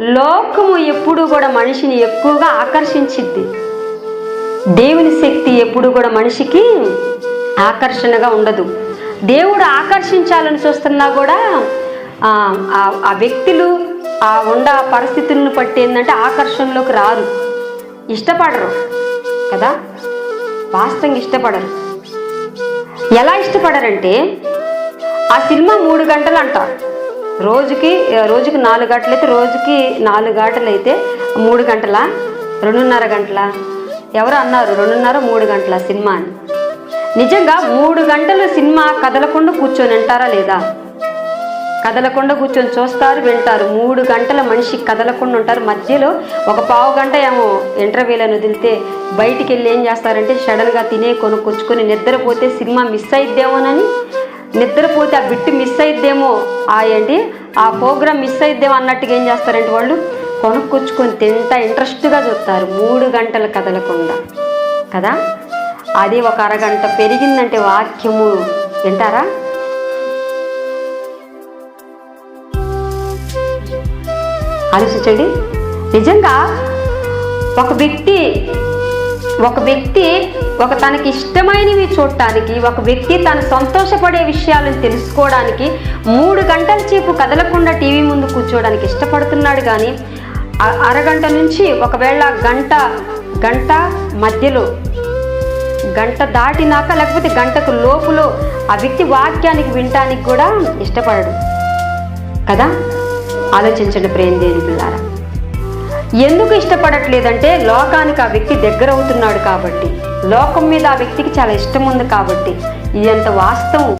లోకము ఎప్పుడు కూడా మనిషిని ఎక్కువగా ఆకర్షించిద్ది. దేవుని శక్తి ఎప్పుడు కూడా మనిషికి ఆకర్షణగా ఉండదు. దేవుడు ఆకర్షించాలని చూస్తున్నా కూడా ఆ, వ్యక్తులు ఆ ఉండ పరిస్థితులను బట్టి ఏంటంటే ఆకర్షణలోకి రారు. ఇష్టపడరు కదా? వాస్తవంగా ఇష్టపడరు. ఎలా ఇష్టపడరంటే ఆ సినిమా మూడు గంటలు అంటారు. రోజుకి రోజుకి నాలుగు గంటలు అయితే రోజుకి నాలుగు గంటలు అయితే మూడు గంటల? రెండున్నర గంటల? ఎవరు అన్నారు రెండున్నర మూడు గంటల సినిమా అని? నిజంగా మూడు గంటలు సినిమా కదలకుండా కూర్చొని వింటారా లేదా? కదలకుండా కూర్చొని చూస్తారు వింటారు. మూడు గంటల మనిషి కదలకుండా ఉంటారు. మధ్యలో ఒక పావు గంట ఏమో ఇంటర్వ్యూలను వదిలితే బయటికి వెళ్ళి ఏం చేస్తారంటే సడన్గా తినే కొనుక్కొచ్చుకొని నిద్రపోతే సినిమా మిస్ అయిద్దేమోనని నిద్రపోతే ఆ బిట్టు మిస్ అయిద్దేమో? ఆ ఏంటి ఆ ప్రోగ్రామ్ మిస్ అయిద్దేమో అన్నట్టుగా ఏం చేస్తారంటే వాళ్ళు? కొనుక్కొచ్చుకొని తింత ఇంట్రెస్ట్గా చూస్తారు. మూడు గంటలు కదలకుండా. కదా? అది ఒక అరగంట పెరిగిందంటే వాక్యము. వింటారా? ఆలోచించండి. నిజంగా ఒక వ్యక్తి ఒక వ్యక్తి ఒక తనకి ఇష్టమైనవి చూడటానికి ఒక వ్యక్తి తను సంతోషపడే విషయాలను తెలుసుకోవడానికి మూడు గంటల చేపు కదలకుండా టీవీ ముందు కూర్చోవడానికి ఇష్టపడుతున్నాడు కానీ అరగంట నుంచి ఒకవేళ గంట గంట మధ్యలో గంట దాటినాక లేకపోతే గంటకు లోపులో ఆ వ్యక్తి వాక్యానికి వినటానికి కూడా ఇష్టపడడు. కదా? ఆలోచించండి ప్రేమ దేని పిల్లారా. ఎందుకు ఇష్టపడట్లేదంటే లోకానికి ఆ వ్యక్తి దగ్గర అవుతున్నాడు కాబట్టి. లోకం మీద ఆ వ్యక్తికి చాలా ఇష్టం ఉంది కాబట్టి. ఇది అంత వాస్తవం.